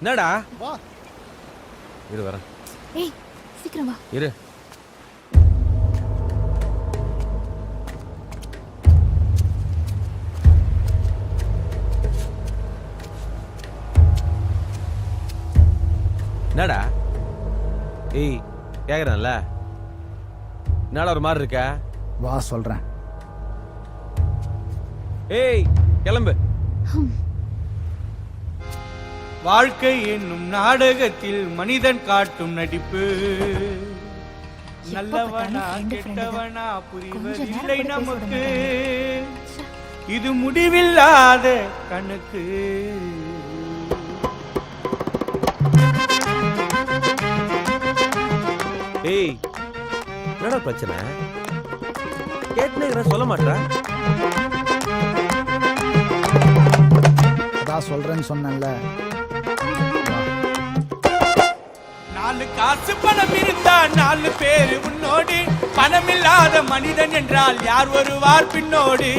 என்னடா? வா. இரு வரேன். ஏய் சீக்கிரம் வா. இரு. என்னடா? ஏய் கேக்குறேன்ல. என்னடா ஒரு மாதிரி இருக்க? வா சொல்றேன். ஏய் கிளம்பு. வாழ்க்கை என்னும் நாடகத்தில் மனிதன் காட்டும் நடிப்பு. நல்லவனா கெட்டவனா புரிவதில்லை நமக்கு. இது முடிவில்லாத கணக்கு. ஏய் என்னடா பிரச்சனை? கேட்டுன்னு சொல்ல மாட்டேன் அதான் சொல்றேன்னு சொன்னேன்ல. காசு பணம் இருந்தா நாலு பேரு உன்னோடு பணமில்லாத மனிதன் என்றால் யார் வருவார் பின்னோடு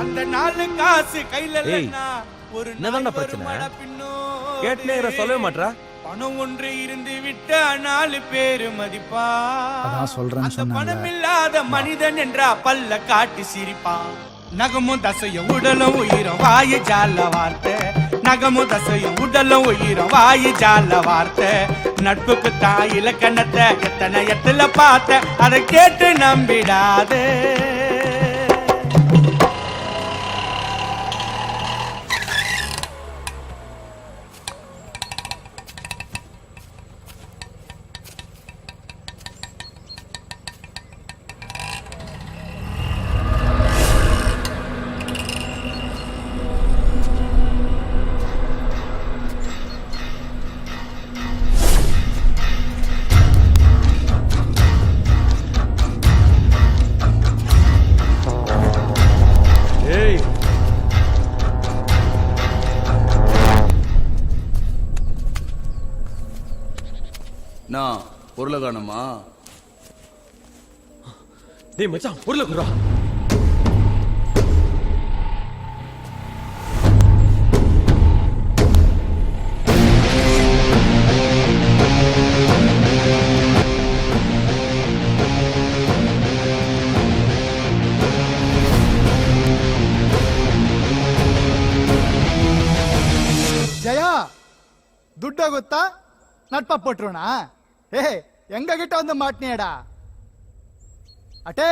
அந்த நாலு காசு கையில இல்லைன்னா ஒரு என்னதான்டா பிரச்சனை? வருமாடா பின்னோடு. கேட்டுனே சொல்லவே மாட்றா பணம் ஒன்று இருந்து விட்ட நாலு பேரு மதிப்பா அதான் சொல்றேன்னு அந்த. பணம் இல்லாத மனிதன் என்றா பல்ல காட்டி சிரிப்பான் நகமும் தசையும் உடலும் உயிரும் வாயு ஜால வார்த்தை. நகமும் தசையும் உடலும் உயிரும் வாயு ஜால வார்த்தை. நட்புக்கு தான் இலக்கணத்தை எத்தனை எத்துல பார்த்த? அதை கேட்டு நம்பிடாதே. பொருளை காணுமா டேய் மச்சான் பொருளை குடுறா ஜெயா ದುಡ್ಡ ಗೊತ್ತಾ ನಟ್ಪ ಪಟ್ರೋಣ ஏ எங்க கிட்ட வந்து மாட்டினியடா? அட்டே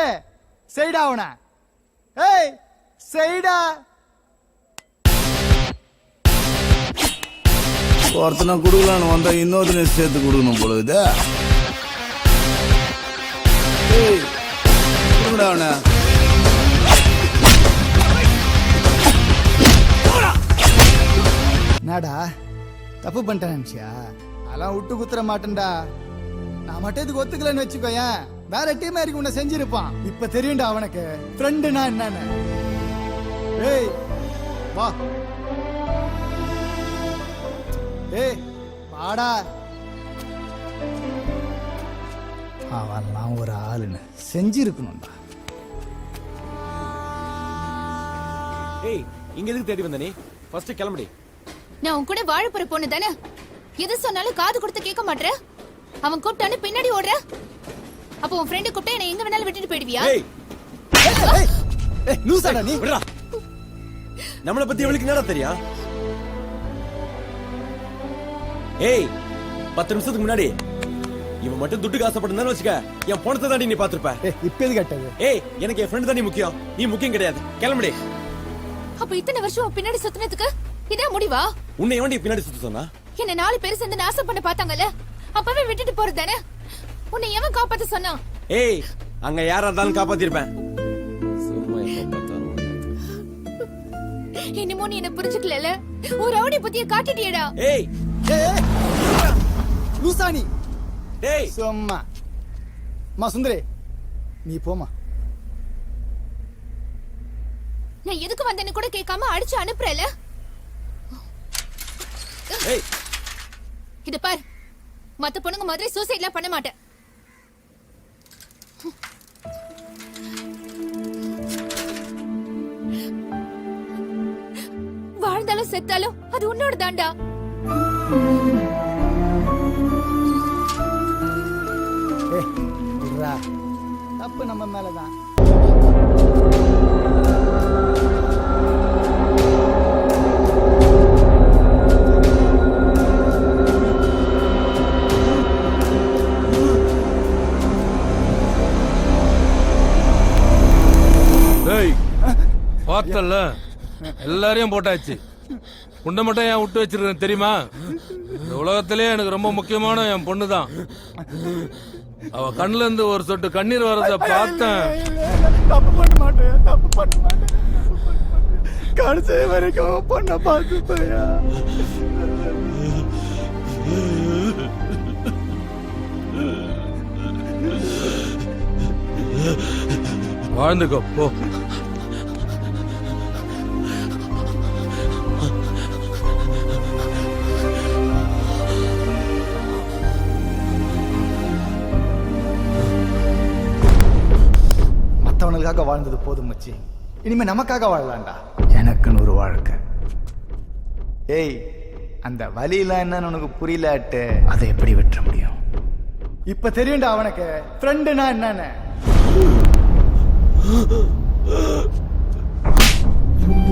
செய்டா அவன. ஏய் செய்டா. ஒருத்தனை கொடுக்கலான்னு வந்தா இன்னொருத்தனை சேர்த்து கொடுக்கணும் பொழுது ஏய் கொடுடா என்னடா தப்பு பண்ணிட்டேன் நினச்சியா? அதெல்லாம் விட்டு குத்துற மாட்டேன்டா. நான் மட்டும் இதுக்கு ஒத்துக்கலன்னு வச்சுக்கோயேன். வேற டீம் இருக்கு உன்னை செஞ்சிருப்பான். இப்ப தெரியும்டா அவனுக்கு. ஃப்ரெண்டுனா என்னன்னு. ஏய் வா. ஏய் வாடா. அவன்லாம் ஒரு ஆளுன்னு செஞ்சிருக்கணும்டா. ஏய் இங்க எதுக்கு தேடி வந்த நீ? ஃபர்ஸ்ட் கிளம்புடி. நான் உன் கூட வாழ போற பொண்ணு தானே? எது சொன்னாலும் காது கொடுத்து கேட்க மாட்ற? அவன் கூப்பிட்டான்னு பின்னாடி ஓடுற. அப்போ உன் ஃப்ரெண்டு கூப்பிட்டா என்ன எங்க வேணாலும் விட்டுட்டு போயிடுவியா? ஏய் ஏய், லூசாடா நீ. விடுடா நம்மளை பத்தி இவளுக்கு என்னடா தெரியும் ஏய் பத்து நிமிஷத்துக்கு முன்னாடி இவன் மட்டும் துட்டுக்கு ஆசைப்பட்டிருந்தான்னு வச்சுக்க என் பணத்தை தாண்டி நீ பாத்திருப்ப ஏய், இப்ப எது கேட்டது? ஏய் எனக்கு என் ஃப்ரெண்ட் தான் நீ முக்கியம். நீ முக்கியம் கிடையாது. கிளம்புடி. அப்ப இத்தனை வருஷம் பின்னாடி சுத்தினதுக்கு இதான் முடிவா? உன்னை எவன்டி பின்னாடி சுத்த சொன்னா? என்ன நாலு பேர் சேர்ந்து நாசம் பண்ண பார்த்தாங்கல்ல? அப்பவே விட்டுட்டு போறது தானே? உன்னை எவன் காப்பாத்த சொன்னான் ஏய் அங்க யாரா இருந்தாலும் காப்பாத்திருப்பேன். சும்மா எப்ப பார்த்தாலும். இன்னமும் நீ என்ன புரிஞ்சுக்கல ஒரு ரவுடி பத்திய காட்டிட்டியடா. ஏய் ஏய், ஏய், லூசா நீ டேய் சும்மா. மா சுந்தரி நீ போமா நான் எதுக்கு வந்தேன்னு கூட கேட்காம அடிச்சு அனுப்புறல ஏய். இத பார். மற்ற பொண்ணுங்க மாதிரி சூசைட்லாம் பண்ண மாட்டேன். வாழ்ந்தாலும் செத்தாலும் அது உன்னோட தாண்டா. தப்பு நம்ம மேலதான். பார்த்தல எல்லாரையும் போட்டாச்சு. உன்னை மட்டும் ஏன் விட்டு வச்சிருக்கேன் தெரியுமா? இந்த உலகத்திலே எனக்கு ரொம்ப முக்கியமான என் பொண்ணு தான் அவ கண்ணுல இருந்து ஒரு சொட்டு கண்ணீர் வர்றத பார்த்தேன். தப்பு பண்ண மாட்டேன் தப்பு பண்ண மாட்டேன். கடைசி வரைக்கும் பொண்ணை வாழ்ந்துக்கோ போ. மத்தவனுக்காக வாழ்ந்தது போதும் மச்சி. இனிமே நமக்காக வாழலாம்டா. எனக்குன்னு ஒரு வாழ்க்கை. ஏய் அந்த வலியெல்லாம் என்னன்னு உனக்கு புரியலாட்டு. அதை எப்படி விட்டுற முடியும்? இப்ப தெரியும்டா அவனுக்கு. ஃப்ரெண்டுனா என்னன்னு.